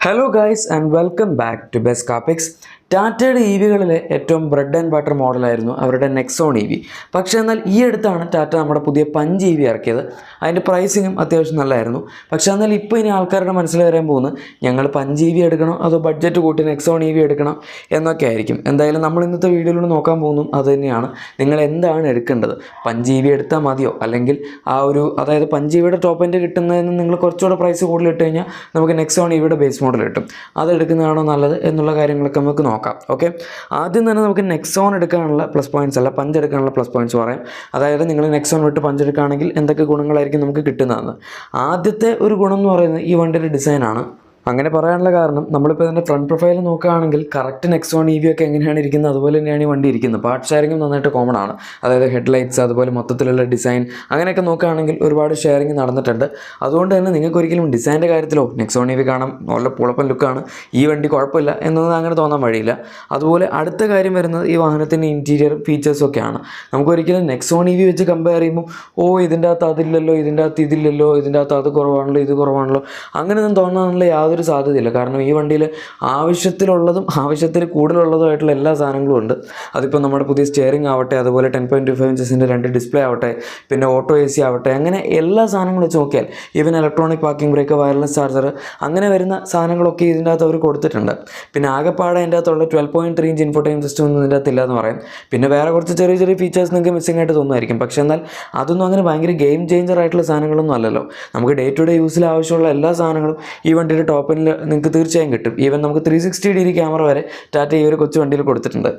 Hello guys and welcome back to Best Carpix. ടാറ്റയുടെ E വികളിലെ ഏറ്റവും ബ്രെഡ് ആൻഡ് ബട്ടർ മോഡലായിരുന്നു അവരുടെ നെക്സോൺ ഇ വി പക്ഷേ എന്നാൽ ഈ അടുത്താണ് ടാറ്റ നമ്മുടെ പുതിയ പഞ്ച് ഇ വി ഇറക്കിയത്. അതിന്റെ പ്രൈസിങ്ങും അത്യാവശ്യം നല്ലതായിരുന്നു പക്ഷേ എന്നാൽ ഇപ്പോൾ ഇനി ആൾക്കാരുടെ മനസ്സിൽ വരാൻ പോകുന്നത് ഞങ്ങൾ പഞ്ച് ഇ വി എടുക്കണോ? അതോ ബഡ്ജറ്റ് കൂട്ടി നെക്സോൺ ഇ വി എടുക്കണം? എന്നൊക്കെ ആയിരിക്കും. എന്തായാലും നമ്മൾ ഇന്നത്തെ വീഡിയോയിലൂടെ നോക്കാൻ പോകുന്നു അത് തന്നെയാണ്. നിങ്ങൾ എന്താണ് എടുക്കേണ്ടത്? പഞ്ച് ഇ വി എടുത്താൽ മതിയോ? അല്ലെങ്കിൽ ആ ഒരു അതായത് പഞ്ച് ഇ വിയുടെ ടോപ്പ് എൻഡ് കിട്ടുന്നതിന് നിങ്ങൾ കുറച്ചുകൂടെ പ്രൈസ് കൂടുതൽ ഇട്ട് കഴിഞ്ഞാൽ നമുക്ക് നെക്സോൺ ഇ വിയുടെ ബേസ് മോഡൽ കിട്ടും. അത് എടുക്കുന്നതാണോ നല്ലത്? എന്നുള്ള കാര്യങ്ങളൊക്കെ നമുക്ക് നോക്കാം. ഓക്കെ ആദ്യം തന്നെ നമുക്ക് നെക്സോൺ എടുക്കാനുള്ള പ്ലസ് പോയിന്റ്സ് അല്ല പഞ്ച് എടുക്കാനുള്ള പ്ലസ് പോയിന്റ്സ് പറയാം. അതായത് നിങ്ങൾ നെക്സോൺ വിട്ട് പഞ്ച് എടുക്കുകയാണെങ്കിൽ എന്തൊക്കെ ഗുണങ്ങളായിരിക്കും നമുക്ക് കിട്ടുന്നതെന്ന്. ആദ്യത്തെ ഒരു ഗുണം എന്ന് പറയുന്നത് ഈ വണ്ടിയുടെ ഡിസൈനാണ് അങ്ങനെ പറയാനുള്ള കാരണം നമ്മളിപ്പോൾ ഇതിന്റെ ഫ്രണ്ട് പ്രൊഫൈൽ നോക്കുകയാണെങ്കിൽ കറക്റ്റ് നെക്സോൺ ഇ വി ഒക്കെ എങ്ങനെയാണ് ഇരിക്കുന്നത്? അതുപോലെ തന്നെയാണ് ഈ വണ്ടി ഇരിക്കുന്നത്. പാർട്ട് ഷെയറിങ്ങും നന്നായിട്ട് കോമൺ ആണ്. അതായത് ഹെഡ് ലൈറ്റ്സ് അതുപോലെ മൊത്തത്തിലുള്ള ഡിസൈൻ അങ്ങനെയൊക്കെ നോക്കുകയാണെങ്കിൽ ഒരുപാട് ഷെയറിംഗ് നടന്നിട്ടുണ്ട്. അതുകൊണ്ട് തന്നെ നിങ്ങൾക്ക് ഒരിക്കലും ഡിസൈന്റെ കാര്യത്തിലോ നെക്സോൺ ഇ വി കാണാം നല്ല പുളപ്പൻ ലുക്കാണ് ഈ വണ്ടി കുഴപ്പമില്ല എന്നൊന്നും അങ്ങനെ തോന്നാൻ വഴിയില്ല. അതുപോലെ അടുത്ത കാര്യം വരുന്നത് ഈ വാഹനത്തിന്റെ ഇന്റീരിയർ ഫീച്ചേഴ്സും ഒക്കെയാണ്. നമുക്ക് ഒരിക്കലും നെക്സോൺ ഇ വി വെച്ച് കമ്പയർ ചെയ്യുമ്പോൾ ഓ ഇതിന്റെ അകത്ത് അതില്ലല്ലോ ഇതിന്റെ അകത്ത് ഇതില്ലല്ലോ ഇതിന്റെ അകത്ത് അത് കുറവാണല്ലോ ഇത് കുറവാണല്ലോ അങ്ങനെയൊന്നും തോന്നാനുള്ള യാതൊരു സാധ്യതയില്ല. കാരണം ഈ വണ്ടിയിൽ ആവശ്യത്തിലുള്ളതും ആവശ്യത്തിൽ കൂടുതലുള്ളതുമായിട്ടുള്ള എല്ലാ സാധനങ്ങളും ഉണ്ട്. അതിപ്പോൾ നമ്മുടെ പുതിയ സ്റ്റിയറിംഗ് ആവട്ടെ അതുപോലെ ടെൻ പോയിന്റ് ഫൈവ് ഇഞ്ചസിന്റെ രണ്ട് ഡിസ്പ്ലേ ആവട്ടെ പിന്നെ ഓട്ടോ എ സി ആവട്ടെ അങ്ങനെ എല്ലാ സാധനങ്ങളും വെച്ച് നോക്കിയാൽ even electronic parking brake wireless charger അങ്ങനെ വരുന്ന സാധനങ്ങളൊക്കെ ഇതിന്റെ അകത്ത് അവർ കൊടുത്തിട്ടുണ്ട്. പിന്നെ ആകെപ്പാടെ അതിന്റെ അകത്തുള്ള twelve point three inch infotainment system ഒന്നും ഇതിന്റെ അകത്തില്ല എന്ന് പറയാം. പിന്നെ വേറെ കുറച്ച് ചെറിയ ചെറിയ ഫീച്ചേഴ്സ് നിങ്ങൾക്ക് മിസ്സിംഗ് ആയിട്ട് തോന്നുമായിരിക്കും. പക്ഷേ എന്നാൽ അതൊന്നും അങ്ങനെ ഭയങ്കര ഗെയിം ചേഞ്ചർ ആയിട്ടുള്ള സാധനങ്ങളൊന്നും അല്ലല്ലോ. നമുക്ക് ഡേ ടു ഡേ യൂസിൽ ആവശ്യമുള്ള എല്ലാ സാധനങ്ങളും ഈ വണ്ടിയുടെ ടോപ്പിൽ നിങ്ങൾക്ക് തീർച്ചയായും കിട്ടും. ഈവൻ നമുക്ക് ത്രീ സിക്സ്റ്റി ഡിഗ്രി ക്യാമറ വരെ ടാറ്റ ഈ ഒരു കൊച്ചു വണ്ടിയിൽ കൊടുത്തിട്ടുണ്ട്.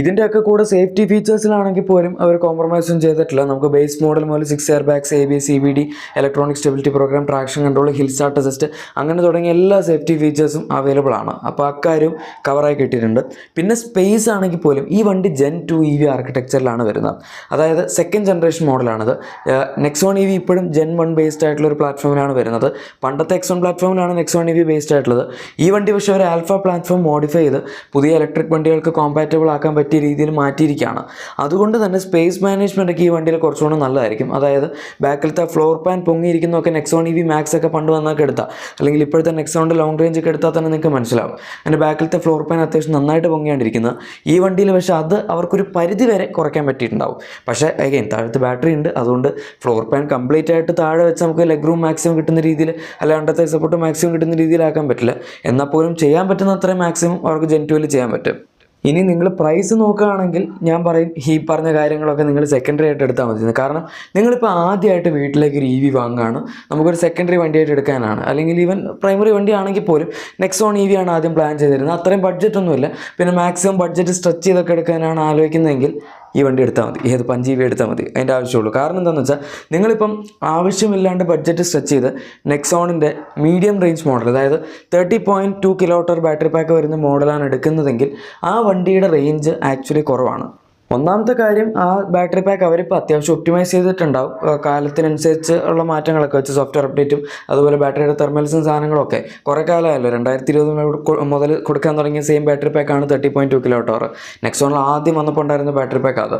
ഇതിന്റെയൊക്കെ കൂടെ സേഫ്റ്റി ഫീച്ചേഴ്സിലാണെങ്കിൽ പോലും അവർ കോംപ്രമൈസും ചെയ്തിട്ടില്ല. നമുക്ക് ബേസ് മോഡൽ മുതൽ six air bags A B C B D electronic stability program traction control hill start assist അങ്ങനെ തുടങ്ങിയ എല്ലാ സേഫ്റ്റി ഫീച്ചേഴ്സും അവൈലബിൾ ആണ്. അപ്പോൾ അക്കാര്യം കവറായി കിട്ടിയിട്ടുണ്ട്. പിന്നെ സ്പേസ് ആണെങ്കിൽ പോലും ഈ വണ്ടി ജെൻ ടു ഇ വി ആർക്കിടെക്ചറിലാണ് വരുന്നത്. അതായത് സെക്കൻഡ് ജനറേഷൻ മോഡലാണിത് നെക്സോൺ ഇ വി ഇപ്പോഴും ജെൻ വൺ ബേസ്ഡ് ആയിട്ടുള്ള ഒരു പ്ലാറ്റ്ഫോമിലാണ് വരുന്നത്. പണ്ടത്തെ എക്സോൺ പ്ലാറ്റ്ഫോമിലാണ് നെക്സോൺ ഇ വി ബേസ്ഡ് ആയിട്ടുള്ളത്. ഈ വണ്ടി പക്ഷേ ഒരു ആൽഫ പ്ലാറ്റ്ഫോം മോഡിഫൈ ചെയ്ത് പുതിയ ഇലക്ട്രിക് വണ്ടികൾക്ക് കോമ്പാറ്റബിൾ ആക്കാൻ പറ്റിയ രീതിയിൽ മാറ്റിയിരിക്കുകയാണ്. അതുകൊണ്ട് തന്നെ സ്പേസ് മാനേജ്മെന്റ് ഒക്കെ ഈ വണ്ടിയിൽ കുറച്ചുകൂടെ നല്ലതായിരിക്കും. അതായത് ബാക്കിലത്തെ ഫ്ലോർ പാൻ പൊങ്ങിയിരിക്കുന്നതൊക്കെ നെക്സോൺ ഇ വി മാക്സ് ഒക്കെ പണ്ട് വന്നൊക്കെ എടുത്താൽ അല്ലെങ്കിൽ ഇപ്പോഴത്തെ നെക്സോണിന്റെ ലോങ് റേഞ്ച് ഒക്കെ എടുത്താൽ തന്നെ നിങ്ങൾക്ക് മനസ്സിലാവും. അതിന്റെ ബാക്കിലത്തെ ഫ്ലോർ പാൻ അത്യാവശ്യം നന്നായിട്ട് പൊങ്ങിയാണ്ടിരിക്കുന്നത് ഈ വണ്ടിയിൽ പക്ഷേ അത് അവർക്കൊരു പരിധി വരെ കുറയ്ക്കാൻ പറ്റിയിട്ടുണ്ടാവും. പക്ഷേ അഗൈൻ താഴത്ത് ബാറ്ററി ഉണ്ട്. അതുകൊണ്ട് ഫ്ലോർ പാൻ കംപ്ലീറ്റ് ആയിട്ട് താഴെ വെച്ച് നമുക്ക് ലെഗ് റൂം മാക്സിമം കിട്ടുന്ന രീതിയിൽ അല്ല അണ്ടത്തെ സപ്പോർട്ട് മാക്സിമം കിട്ടുന്ന രീതിയിലാക്കാൻ പറ്റില്ല. എന്നാൽ പോലും ചെയ്യാൻ പറ്റുന്ന അത്രയും മാക്സിമം അവർക്ക് ജെന്റുവൽ ചെയ്യാൻ പറ്റും. ഇനി നിങ്ങൾ പ്രൈസ് നോക്കുകയാണെങ്കിൽ ഞാൻ പറയും ഈ പറഞ്ഞ കാര്യങ്ങളൊക്കെ നിങ്ങൾ സെക്കൻഡറി ആയിട്ട് എടുത്താൽ മതി. കാരണം നിങ്ങളിപ്പോൾ ആദ്യമായിട്ട് വീട്ടിലേക്ക് ഒരു ഇ വി വാങ്ങുകയാണ്. നമുക്കൊരു സെക്കൻഡറി വണ്ടിയായിട്ട് എടുക്കാനാണ്. അല്ലെങ്കിൽ ഈവൻ പ്രൈമറി വണ്ടി ആണെങ്കിൽ പോലും നെക്സോൺ ഇ വി ആണ് ആദ്യം പ്ലാൻ ചെയ്തിരുന്നത്. അത്രയും ബഡ്ജറ്റ് ഒന്നുമില്ല. പിന്നെ മാക്സിമം ബഡ്ജറ്റ് സ്ട്രെച്ച് ചെയ്തൊക്കെ എടുക്കാനാണ് ആലോചിക്കുന്നതെങ്കിൽ ഈ വണ്ടി എടുത്താൽ മതി. ഏത് പഞ്ച് ജി ബി എടുത്താൽ മതി. അതിന്റെ ആവശ്യമുള്ളൂ. കാരണം എന്താണെന്ന് വെച്ചാൽ നിങ്ങളിപ്പം ആവശ്യമില്ലാണ്ട് ബഡ്ജറ്റ് സ്ട്രെച്ച് ചെയ്ത് നെക്സോണിന്റെ മീഡിയം റേഞ്ച് മോഡൽ അതായത് thirty point two kilometre battery pack വരുന്ന മോഡലാണ് എടുക്കുന്നതെങ്കിൽ ആ വണ്ടിയുടെ റേഞ്ച് ആക്ച്വലി കുറവാണ്. ഒന്നാമത്തെ കാര്യം ആ ബാറ്ററി പാക്ക് അവരിപ്പോൾ അത്യാവശ്യം ഒപ്റ്റിമൈസ് ചെയ്തിട്ടുണ്ടാവും. കാലത്തിനനുസരിച്ച് ഉള്ള മാറ്റങ്ങളൊക്കെ വെച്ച് സോഫ്റ്റ്വെയർ അപ്ഡേറ്റും അതുപോലെ ബാറ്ററിയുടെ തെർമൽസും സാധനങ്ങളൊക്കെ. കുറേ കാലമായല്ലോ രണ്ടായിരത്തി ഇരുപത് മുതൽ കൊടുക്കാൻ തുടങ്ങിയ സെയിം ബാറ്ററി പാക്കാണ് തേർട്ടി പോയിന്റ് ടു കിലോ നെക്സോണിൽ ആദ്യം വന്നപ്പോൾ ഉണ്ടായിരുന്ന ബാറ്ററി പാക്ക് അത്.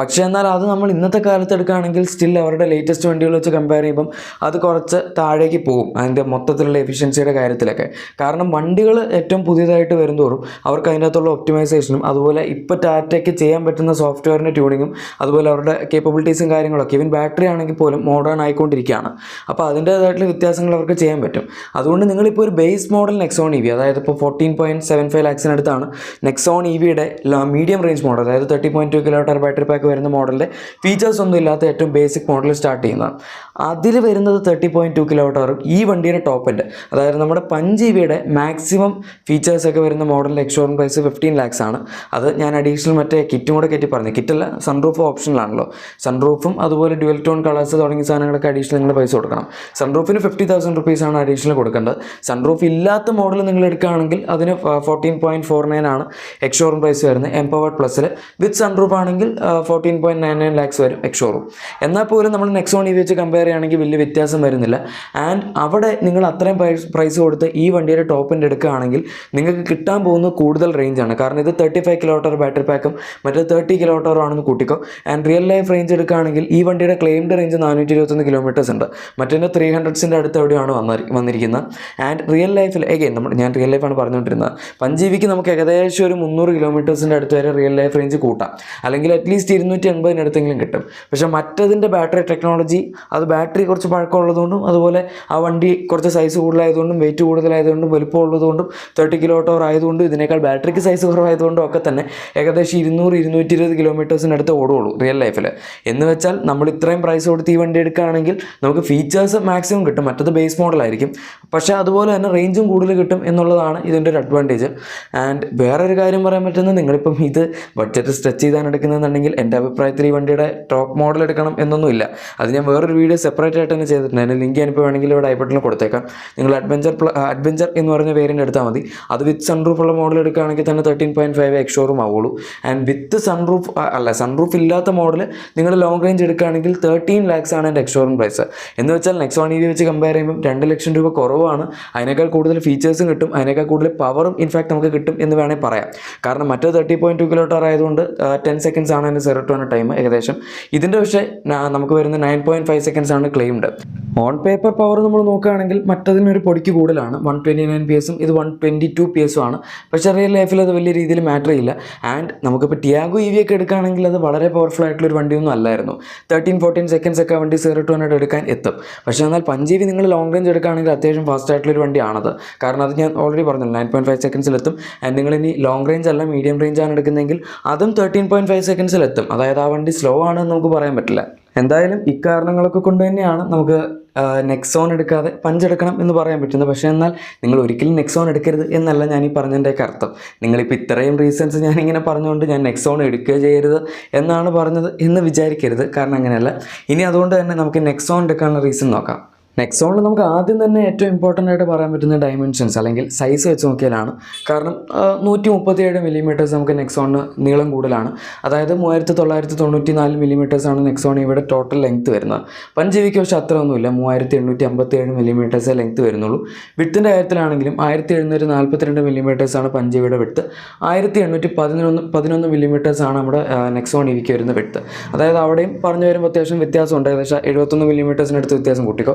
പക്ഷേ എന്നാൽ അത് നമ്മൾ ഇന്നത്തെ കാലത്ത് എടുക്കുകയാണെങ്കിൽ സ്റ്റിൽ അവരുടെ ലേറ്റസ്റ്റ് വണ്ടികൾ വെച്ച് കമ്പയർ ചെയ്യുമ്പം അത് കുറച്ച് താഴേക്ക് പോകും അതിന്റെ മൊത്തത്തിലുള്ള എഫിഷ്യൻസിയുടെ കാര്യത്തിലൊക്കെ. കാരണം വണ്ടികൾ ഏറ്റവും പുതിയതായിട്ട് വരുന്തോറും അവർക്ക് അതിനകത്തുള്ള ഒപ്റ്റിമൈസേഷനും അതുപോലെ ഇപ്പോൾ ടാറ്റയ്ക്ക് ചെയ്യാൻ പറ്റുന്ന സോഫ്റ്റ്വെയറിന്റെ ട്യൂണിങ്ങും അതുപോലെ അവരുടെ കേപ്പബിലിറ്റീസും കാര്യങ്ങളൊക്കെ. ഇവൻ ബാറ്ററി ആണെങ്കിൽ പോലും മോഡേൺ ആയിക്കൊണ്ടിരിക്കുകയാണ്. അപ്പോൾ അതിന്റേതായിട്ടുള്ള വ്യത്യാസങ്ങൾ അവർക്ക് ചെയ്യാൻ പറ്റും. അതുകൊണ്ട് നിങ്ങളിപ്പോൾ ഒരു base model Nexon E V അതായത് ഇപ്പോൾ ഫോർട്ടീൻ പോയിന്റ് സെവൻ ഫൈവ് ലാക്സിനടുത്താണ് നെക്സോൺ ഇ വിയുടെ മീഡിയം റേഞ്ച് മോഡൽ അതായത് thirty point two kilo battery pack വരുന്ന മോഡലിന്റെ ഫീച്ചേഴ്സ് ഒന്നും ഇല്ലാത്ത ഏറ്റവും ബേസിക് മോഡൽ സ്റ്റാർട്ട് ചെയ്യുന്നത് അതിൽ വരുന്നത് തേർട്ടി പോയിന്റ് ടു കിലോ വരും ഈ വണ്ടിയുടെ ടോപ്പ് എൻഡ് അതായത് നമ്മുടെ പഞ്ച് ഇ വിയുടെ മാക്സിമം ഫീച്ചേഴ്സൊക്കെ വരുന്ന മോഡലിന്റെ എക്സ്ഷോറൂം പ്രൈസ് ഫിഫ്റ്റീൻ ലാക്സ് ആണ് അത് ഞാൻ അഡീഷണൽ മറ്റേ കിറ്റും കൂടെ കയറ്റി പറഞ്ഞു. കിറ്റല്ല സൺറൂഫ് ഓപ്ഷനിലാണല്ലോ സൺറൂഫും അതുപോലെ ഡ്യുവൽ ടോൺ കളേഴ്സ് തുടങ്ങിയ സാധനങ്ങളൊക്കെ അഡീഷണൽ നിങ്ങൾ പൈസ കൊടുക്കണം. സൺറൂഫിന് ഫിഫ്റ്റി തൗസൻഡ് റുപ്പീസാണ് അഡീഷണൽ കൊടുക്കേണ്ടത്. സൺറൂഫ് ഇല്ലാത്ത മോഡൽ നിങ്ങൾ എടുക്കുകയാണെങ്കിൽ അതിന് ഫോർട്ടീൻ പോയിന്റ് ഫോർ നയൻ ആണ് എക്സ്ഷോറൂം പ്രൈസ് വരുന്നത്. എംപവേർഡ് പ്ലസ്സിൽ വിത്ത് സൺറൂഫ് ആണെങ്കിൽ fourteen point nine nine lakhs വരും എക്സ്ഷോറൂം എന്നാൽ പോലും നമ്മൾ നെക്സോൺ ഇ വെച്ച് കമ്പയർ ചെയ്യുകയാണെങ്കിൽ വലിയ വ്യത്യാസം വരുന്നില്ല. ആൻഡ് അവിടെ നിങ്ങൾ അത്രയും പ്രൈസ് പ്രൈസ് കൊടുത്ത് ഈ വണ്ടിയുടെ ടോപ്പിന്റെ എടുക്കുകയാണെങ്കിൽ നിങ്ങൾക്ക് കിട്ടാൻ പോകുന്ന കൂടുതൽ റേഞ്ചാണ് കാരണം ഇത് തേർട്ടി ഫൈവ് കിലോമീറ്റർ ബാറ്ററി പാക്കും മറ്റേ തേർട്ടി കിലോമീറ്റർ ആണെന്ന് കൂട്ടിക്കോ. ആൻഡ് റിയൽ ലൈഫ് റേഞ്ച് എടുക്കുകയാണെങ്കിൽ ഈ വണ്ടിയുടെ ക്ലെയിംഡ് റേഞ്ച് നാനൂറ്റി ഇരുപത്തൊന്ന് കിലോമീറ്റേഴ്സ് ഉണ്ട് മറ്റേ ത്രീ ഹൺഡ്രഡ്സിന്റെ അടുത്ത് എവിടെയാണ് വന്നി വന്നിരിക്കുന്നത്. ആൻഡ് റിയൽ ലൈഫിൽ എഗെയിൻ നമ്മൾ ഞാൻ റിയൽ ലൈഫാണ് പറഞ്ഞുകൊണ്ടിരുന്നത്. പഞ്ചീവിക്ക് നമുക്ക് ഏകദേശം ഒരു മുന്നൂറ് കിലോമീറ്റേഴ്സിന്റെ അടുത്ത് വരെ റിയൽ ലൈഫ് റേഞ്ച് കൂട്ടാം. അല്ലെങ്കിൽ അറ്റ്ലീസ്റ്റ് ഇരുന്നൂറ്റി എൺപതിനടുത്തെങ്കിലും കിട്ടും. പക്ഷേ മറ്റതിന്റെ ബാറ്ററി ടെക്നോളജി അത് ബാറ്ററി കുറച്ച് പഴക്കമുള്ളതുകൊണ്ടും അതുപോലെ ആ വണ്ടി കുറച്ച് സൈസ് കൂടുതലായതുകൊണ്ടും വെയിറ്റ് കൂടുതലായതുകൊണ്ടും വലുപ്പം ഉള്ളതുകൊണ്ടും തേർട്ടി കിലോ ടവർ ആയതുകൊണ്ടും ഇതിനേക്കാൾ ബാറ്ററിക്ക് സൈസ് കുറവായതുകൊണ്ടും ഒക്കെ തന്നെ ഏകദേശം ഇരുന്നൂറ് ഇരുന്നൂറ്റി ഇരുപത് കിലോമീറ്റേഴ്സിനടുത്ത് ഓടുകയുള്ളൂ റിയൽ ലൈഫിൽ എന്ന് വെച്ചാൽ നമ്മൾ ഇത്രയും പ്രൈസ് കൊടുത്ത് ഈ വണ്ടി എടുക്കുകയാണെങ്കിൽ നമുക്ക് ഫീച്ചേഴ്സ് മാക്സിമം കിട്ടും. മറ്റത് ബേസ് മോഡലായിരിക്കും പക്ഷേ അതുപോലെ തന്നെ റേഞ്ചും കൂടുതൽ കിട്ടും എന്നുള്ളതാണ് ഇതിന്റെ ഒരു അഡ്വാന്റേജ് ആൻഡ് വേറൊരു കാര്യം പറയാൻ പറ്റുന്നത് നിങ്ങളിപ്പം ഇത് ബഡ്ജറ്റ് സ്ട്രെച്ച് ചെയ്താണ് എടുക്കുന്നതെന്നുണ്ടെങ്കിൽ എന്റെ അഭിപ്രായത്തിൽ ഈ വണ്ടിയുടെ ടോപ്പ് മോഡൽ എടുക്കണം എന്നൊന്നുമില്ല അത് ഞാൻ വേറൊരു വീഡിയോ സെപ്പറേറ്റ് ആയിട്ട് തന്നെ ചെയ്തിട്ടുണ്ട്. അതിന്റെ ലിങ്ക് ഞാനിപ്പോൾ വേണമെങ്കിൽ ഇവിടെ ഐബട്ടണിൽ കൊടുത്തേക്കാം. നിങ്ങൾ അഡ്വഞ്ചർ അഡ്വഞ്ചർ എന്ന് പറഞ്ഞ പേരിന്റെ എടുത്താൽ മതി. അത് വിത്ത് സൺറൂഫ് ഉള്ള മോഡൽ എടുക്കുകയാണെങ്കിൽ തന്നെ തേർട്ടീൻ പോയിന്റ് ഫൈവ് എക്സോറും ആവുള്ളൂ. ആൻഡ് വിത്ത് സൺറൂഫ് അല്ല സൺറൂഫ് ഇല്ലാത്ത മോഡൽ നിങ്ങൾ ലോങ് റേഞ്ച് എടുക്കുകയാണെങ്കിൽ തേർട്ടീൻ ലാക്സ് ആണ് എന്റെ എക്സോറും പ്രൈസ് എന്ന് വെച്ചാൽ നെക്സോൺ ഇ വെച്ച് കമ്പയർ ചെയ്യുമ്പോൾ രണ്ട് ലക്ഷം രൂപ കുറവാണ്. അതിനേക്കാൾ കൂടുതൽ ഫീച്ചേഴ്സും കിട്ടും. അതിനേക്കാൾ കൂടുതൽ പവറും ഇൻഫാക്ട് നമുക്ക് കിട്ടും എന്ന് വേണമെങ്കിൽ പറയാം. കാരണം മറ്റേ തേർട്ടി പോയിന്റ് ടു കിലോമീറ്റർ ആയതുകൊണ്ട് ടെൻ സെക്കൻഡ്സ് ആണ് അതിന്റെ സെറോ ടു ടൈം ഏകദേശം. ഇതിന്റെ പക്ഷേ നമുക്ക് വരുന്ന നയൻ പോയിന്റ് ഫൈവ് സെക്കൻഡ്സ് ആണ് ക്ലെയിംഡ് ഓൺ പേപ്പർ പവർ നമ്മൾ നോക്കുകയാണെങ്കിൽ മറ്റതിനൊരു പൊടിക്ക് കൂടുതലാണ്. വൺ ട്വന്റി നയൻ പി എസും ഇത് വൺ ട്വന്റി ടു പി എസും ആണ്. പക്ഷേ റിയൽ ലൈഫിൽ അത് വലിയ രീതിയിൽ മാറ്റർ ചെയ്യില്ല. ആൻഡ് നമുക്കിപ്പോൾ ടിയാഗോ ഇ ഒക്കെ എടുക്കുകയാണെങ്കിൽ അത് വളരെ പവർഫുൾ ആയിട്ടുള്ള ഒരു വണ്ടിയൊന്നും അല്ലായിരുന്നു. തേർട്ടീൻ ഫോർട്ടീൻ സെക്കൻഡ്സ് ഒക്കെ വണ്ടി സീറോ ടു ഹൺഡ്രഡ് എടുക്കാൻ എത്തും. പക്ഷേ എന്നാൽ പഞ്ചീവി നിങ്ങൾ ലോങ് റേഞ്ച് എടുക്കുകയാണെങ്കിൽ അത്യാവശ്യം ഫാസ്റ്റ് ആയിട്ടുള്ള ഒരു വണ്ടിയാണത്. കാരണം അത് ഞാൻ ഓൾറെഡി പറഞ്ഞല്ലോ നയൻ പോയിന്റ് ഫൈവ് സെക്കൻഡ്സിലെത്തും ആൻഡ് നിങ്ങൾ ഇനി ലോങ് റേഞ്ച് അല്ല മീഡിയം റേഞ്ച് ആണ് എടുക്കുന്നതെങ്കിൽ അതും തേർട്ടീൻ പോയിന്റ് ഫൈവ് സെക്കൻഡ്സിലെത്തും അതായത് ആ വണ്ടി സ്ലോ ആണെന്ന് നമുക്ക് പറയാൻ പറ്റില്ല. എന്തായാലും ഇക്കാരണങ്ങളൊക്കെ കൊണ്ട് തന്നെയാണ് നമുക്ക് നെക്സോൺ എടുക്കാതെ പഞ്ചെടുക്കണം എന്ന് പറയാൻ പറ്റുന്നത്. പക്ഷേ എന്നാൽ നിങ്ങൾ ഒരിക്കലും നെക്സോൺ എടുക്കരുത് എന്നല്ല ഞാൻ ഈ പറഞ്ഞതിന്റെയൊക്കെ അർത്ഥം. നിങ്ങളിപ്പോൾ ഇത്രയും റീസൺസ് ഞാനിങ്ങനെ പറഞ്ഞുകൊണ്ട് ഞാൻ നെക്സോൺ എടുക്കുക ചെയ്യരുത് എന്നാണ് പറഞ്ഞത് എന്ന് വിചാരിക്കരുത്. കാരണം അങ്ങനെയല്ല. ഇനി അതുകൊണ്ട് തന്നെ നമുക്ക് നെക്സോൺ എടുക്കാനുള്ള റീസൺ നോക്കാം. നെക്സോണിൽ നമുക്ക് ആദ്യം തന്നെ ഏറ്റവും ഇമ്പോർട്ടന്റ് ആയിട്ട് പറയാൻ പറ്റുന്ന ഡയമെൻഷൻസ് അല്ലെങ്കിൽ സൈസ് വെച്ച് നോക്കിയാലാണ്. കാരണം നൂറ്റി മുപ്പത്തിയേഴ് മില്ലിമീറ്റേഴ്സ് നമുക്ക് നെക്സോണിന് നീളം കൂടുതലാണ്. അതായത് മൂവായിരത്തി തൊള്ളായിരത്തി തൊണ്ണൂറ്റി നാല് മില്ലിമീറ്റേഴ്സാണ് നെക്സോൺ ഇവിടെ ടോട്ടൽ ലെങ്ത് വരുന്നത്. പഞ്ചീവിക്ക് പക്ഷേ അത്ര ഒന്നുമില്ല മൂവായിരത്തി എണ്ണൂറ്റി അമ്പത്തി ഏഴ് മില്ലിമീറ്റേഴ്സേ ലെങ്ത് വരുന്നുള്ളൂ വിത്തിന്റെ കാര്യത്തിലാണെങ്കിലും ആയിരത്തി എഴുന്നൂറ്റി നാൽപ്പത്തിരണ്ട് മില്ലിമീറ്റേഴ്സാണ് പഞ്ചീവിയുടെ വിട്ട് ആയിരത്തി എണ്ണൂറ്റി പതിനൊന്ന് പതിനൊന്ന് മില്ലിമീറ്റേഴ്സാണ് നമ്മുടെ നെക്സോൺ ഇവിക്ക് വരുന്ന വിട്ട് അതായത് അവിടെയും പറഞ്ഞു വരുമ്പോൾ അത്യാവശ്യം വ്യത്യാസമുണ്ട്. ഏകദേശം എഴുപത്തൊന്ന് മില്ലിമീറ്റേഴ്സിനടുത്ത് വ്യത്യാസം കൂട്ടിക്കോ.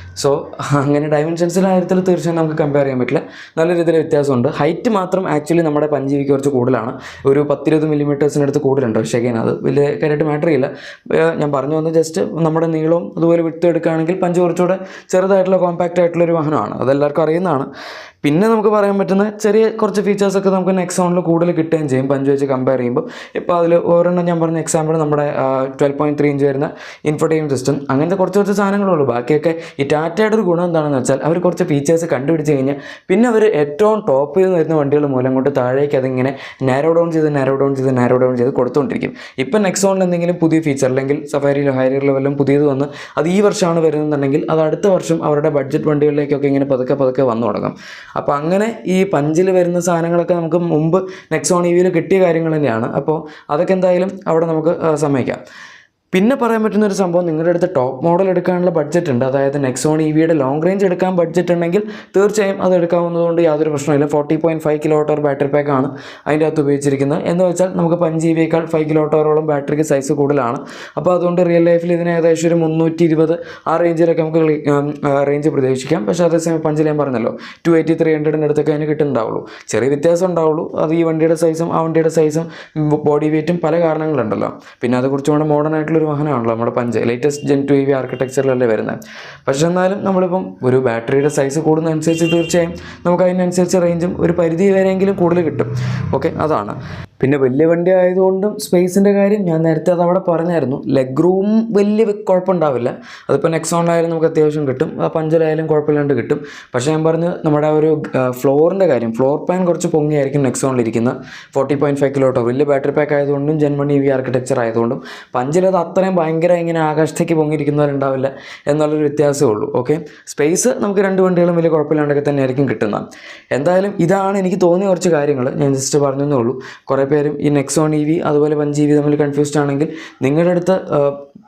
സോ അങ്ങനെ ഡയമെൻഷൻസിന്റെ കാര്യത്തിൽ തീർച്ചയായും നമുക്ക് കമ്പയർ ചെയ്യാൻ പറ്റില്ല. നല്ല രീതിയിൽ വ്യത്യാസമുണ്ട്. ഹൈറ്റ് മാത്രം ആക്ച്വലി നമ്മുടെ പഞ്ചീവിക്ക് കുറച്ച് കൂടുതലാണ്. ഒരു പത്തിരുപത് മില്ലിമീറ്റേഴ്സിനടുത്ത് കൂടുതലുണ്ട്. പക്ഷേ അത് വലിയ കാര്യമായിട്ട് മാറ്റർ ചെയ്യില്ല. ഞാൻ പറഞ്ഞു വന്നത് ജസ്റ്റ് നമ്മുടെ നീളവും അതുപോലെ വിട്ട് എടുക്കുകയാണെങ്കിൽ പഞ്ച് കുറച്ചുകൂടെ ചെറുതായിട്ടുള്ള കോമ്പാക്റ്റ് ആയിട്ടുള്ള ഒരു വാഹനമാണ്. അതെല്ലാവർക്കും അറിയുന്നതാണ്. പിന്നെ നമുക്ക് പറയാൻ പറ്റുന്ന ചെറിയ കുറച്ച് ഫീച്ചേഴ്സൊക്കെ നമുക്ക് നെക്സോണിൽ കൂടുതൽ കിട്ടുകയും ചെയ്യും. പഞ്ച് വെച്ച് കമ്പയർ ചെയ്യുമ്പോൾ. ഇപ്പോൾ അതിൽ ഓരോണ്ണം ഞാൻ പറഞ്ഞ എക്സാമ്പിൾ നമ്മുടെ ട്വൽവ് പോയിന്റ് ത്രീ ഇഞ്ച് വരുന്ന ഇൻഫോടൈം സിസ്റ്റം അങ്ങനത്തെ കുറച്ച് കുറച്ച് സാധനങ്ങളുള്ളൂ ബാക്കിയൊക്കെ ഈ ടാറ്റയുടെ ഒരു ഗുണം എന്താണെന്ന് വെച്ചാൽ അവർ കുറച്ച് ഫീച്ചേഴ്സ് കണ്ടുപിടിച്ച് കഴിഞ്ഞാൽ പിന്നെ അവർ ഏറ്റവും ടോപ്പ് ചെയ്ത് വരുന്ന വണ്ടികൾ മൂലം കൊണ്ട് താഴേക്ക് അതിങ്ങനെ നാരോ ഡൗൺ ചെയ്ത് നാരോ ഡൗൺ ചെയ്ത് നാരോ ഡൗൺ ചെയ്ത് കൊടുത്തുകൊണ്ടിരിക്കും. ഇപ്പം നെക്സോണിൽ എന്തെങ്കിലും പുതിയ ഫീച്ചർ അല്ലെങ്കിൽ സഫാരിയിലോ ഹൈറിയിലോ വല്ലതും പുതിയത് വന്ന് അത് ഈ വർഷമാണ് വരുന്നതെന്നുണ്ടെങ്കിൽ അത് അടുത്ത വർഷം അവരുടെ ബഡ്ജറ്റ് വണ്ടികളിലേക്കൊക്കെ ഇങ്ങനെ പതുക്കെ പതുക്കെ വന്നു തുടങ്ങും. അപ്പോൾ അങ്ങനെ ഈ പഞ്ചിൽ വരുന്ന സാധനങ്ങളൊക്കെ നമുക്ക് മുമ്പ് നെക്സോൺ ഇ വിയിൽ കിട്ടിയ കാര്യങ്ങൾ തന്നെയാണ്. അപ്പോൾ അതൊക്കെ എന്തായാലും അവിടെ നമുക്ക് സമ്മതിക്കാം. പിന്നെ പറയാൻ പറ്റുന്ന ഒരു സംഭവം നിങ്ങളുടെ അടുത്ത് ടോപ്പ് മോഡൽ എടുക്കാനുള്ള ബഡ്ജറ്റ് ഉണ്ട്. അതായത് നെക്സോൺ ഇ വിയുടെ ലോങ് റേഞ്ച് എടുക്കാൻ ബഡ്ജറ്റ് ഉണ്ടെങ്കിൽ തീർച്ചയായും അത് എടുക്കാവുന്നതുകൊണ്ട് യാതൊരു പ്രശ്നമില്ല forty point five kilo watt hour battery പാക്കാണ് അതിന്റെ അകത്ത് ഉപയോഗിച്ചിരിക്കുന്നത്. എന്ന് വെച്ചാൽ നമുക്ക് പഞ്ച് ജി ബിയേക്കാൾ ഫൈവ് കിലോ ടവറോളം ബാറ്ററിക്ക് സൈസ് കൂടുതലാണ്. അപ്പോൾ അതുകൊണ്ട് റിയൽ ലൈഫിൽ ഇതിന് ഏകദേശം ഒരു മുന്നൂറ്റി ഇരുപത് ആ റേഞ്ചിലൊക്കെ നമുക്ക് റേഞ്ച് പ്രതീക്ഷിക്കാം. പക്ഷേ അതേസമയം പഞ്ചിൽ ഞാൻ പറഞ്ഞല്ലോ ടു എയ്റ്റി ത്രീ ഹൺഡ്രഡിന്റെ അടുത്തൊക്കെ അതിന് കിട്ടുന്നുണ്ടാവുള്ളൂ. ചെറിയ വ്യത്യാസം ഉണ്ടാവുള്ളൂ. അത് ഈ വണ്ടിയുടെ സൈസും ആ വണ്ടിയുടെ സൈസും ബോഡി വെയ്റ്റും പല കാരണങ്ങളുണ്ടല്ലോ. പിന്നെ അതെക്കുറിച്ചുകൊണ്ട് മോഡേൺ ആയിട്ടുള്ള ഒരു വാഹനമാണല്ലോ നമ്മുടെ Punch latest gen two E V ആർക്കിടെക്ചറിലല്ലേ വരുന്നത്. പക്ഷേ എന്നാലും നമ്മളിപ്പം ഒരു ബാറ്ററിയുടെ സൈസ് കൂടുന്നതനുസരിച്ച് തീർച്ചയായും നമുക്ക് അതിനനുസരിച്ച് റേഞ്ചും ഒരു പരിധി വരെയെങ്കിലും കൂടുതൽ കിട്ടും. ഓക്കെ അതാണ്. പിന്നെ വലിയ വണ്ടി ആയതുകൊണ്ടും സ്പേസിന്റെ കാര്യം ഞാൻ നേരത്തെ അത് അവിടെ പറഞ്ഞായിരുന്നു. ലെഗ് റൂം വലിയ കുഴപ്പമുണ്ടാവില്ല. അതിപ്പോൾ നെക്സോണിലായാലും നമുക്ക് അത്യാവശ്യം കിട്ടും. ആ പഞ്ചറായാലും കുഴപ്പമില്ലാണ്ട് കിട്ടും. പക്ഷേ ഞാൻ പറഞ്ഞു നമ്മുടെ ഒരു ഫ്ലോറിന്റെ കാര്യം. ഫ്ലോർ പാൻ കുറച്ച് പൊങ്ങിയായിരിക്കും നെക്സോണിലിരിക്കുന്ന ഫോർട്ടി പോയിന്റ് ഫൈവ് കിലോട്ടോ വലിയ ബാറ്ററി പാക്ക് ആയതുകൊണ്ടും ജന്മണി വി ആർക്കിടെക്ചർ ആയതുകൊണ്ടും. പഞ്ചിലത് അത്രയും ഭയങ്കര ഇങ്ങനെ ആകാശത്തേക്ക് പൊങ്ങിയിരിക്കുന്നവരുണ്ടാവില്ല എന്നുള്ളൊരു വ്യത്യാസമേ ഉള്ളൂ. ഓക്കെ സ്പേസ് നമുക്ക് രണ്ട് വണ്ടികളും വലിയ കുഴപ്പമില്ലാണ്ടൊക്കെ തന്നെയായിരിക്കും കിട്ടുന്നത്. എന്തായാലും ഇതാണ് എനിക്ക് തോന്നിയ കുറച്ച് കാര്യങ്ങൾ ഞാൻ ജസ്റ്റ് പറഞ്ഞതേ ഉള്ളൂ. കുറേ പേരും ഈ നെക്സോൺ ഇ വി അതുപോലെ വൺ ജി വി തമ്മിൽ കൺഫ്യൂസ്ഡ് ആണെങ്കിൽ നിങ്ങളുടെ അടുത്ത്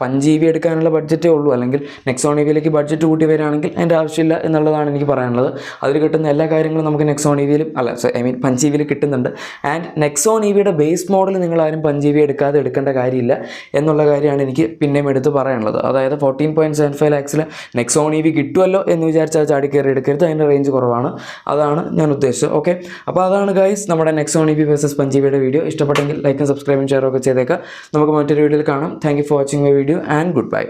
പഞ്ച് ജി ബി എടുക്കാനുള്ള ബഡ്ജറ്റേ ഉള്ളൂ. അല്ലെങ്കിൽ നെക്സോൺ ഇ വിയിലേക്ക് ബഡ്ജറ്റ് കൂട്ടി വരികയാണെങ്കിൽ അതിന്റെ ആവശ്യമില്ല എന്നുള്ളതാണ് എനിക്ക് പറയാനുള്ളത്. അതിൽ കിട്ടുന്ന എല്ലാ കാര്യങ്ങളും നമുക്ക് നെക്സോൺ ഇ വിയിലും അല്ല ഐ മീൻ പഞ്ച് ജി വിയിൽ കിട്ടുന്നുണ്ട്. ആൻഡ് നെക്സോൺ ഇ വിയുടെ ബേസ് മോഡൽ നിങ്ങൾ ആരും പഞ്ച് ജി ബി എടുക്കാതെ എടുക്കേണ്ട കാര്യമില്ല എന്നുള്ള കാര്യമാണ് എനിക്ക് പിന്നെയും എടുത്ത് പറയാനുള്ളത്. അതായത് ഫോർട്ടീൻ പോയിന്റ് സെവൻ ഫൈവ് ലാക്സിൽ നെക്സോൺ ഇ വി കിട്ടുമല്ലോ എന്ന് വിചാരിച്ചാൽ ചാടി കയറി എടുക്കരുത്. അതിന്റെ റേഞ്ച് കുറവാണ്. അതാണ് ഞാൻ ഉദ്ദേശിച്ചത്. ഓക്കെ അപ്പോൾ അതാണ് ഗൈസ് നമ്മുടെ Nexon E V versus Punch G വിയുടെ വീഡിയോ ഇഷ്ടപ്പെട്ടെങ്കിൽ ലൈക്കും സബ്സ്ക്രൈബും ഷെയറും ഒക്കെ ചെയ്തേക്കാം നമുക്ക് മറ്റൊരു വീഡിയോയിൽ കാണാം. Thank for watching my video and goodbye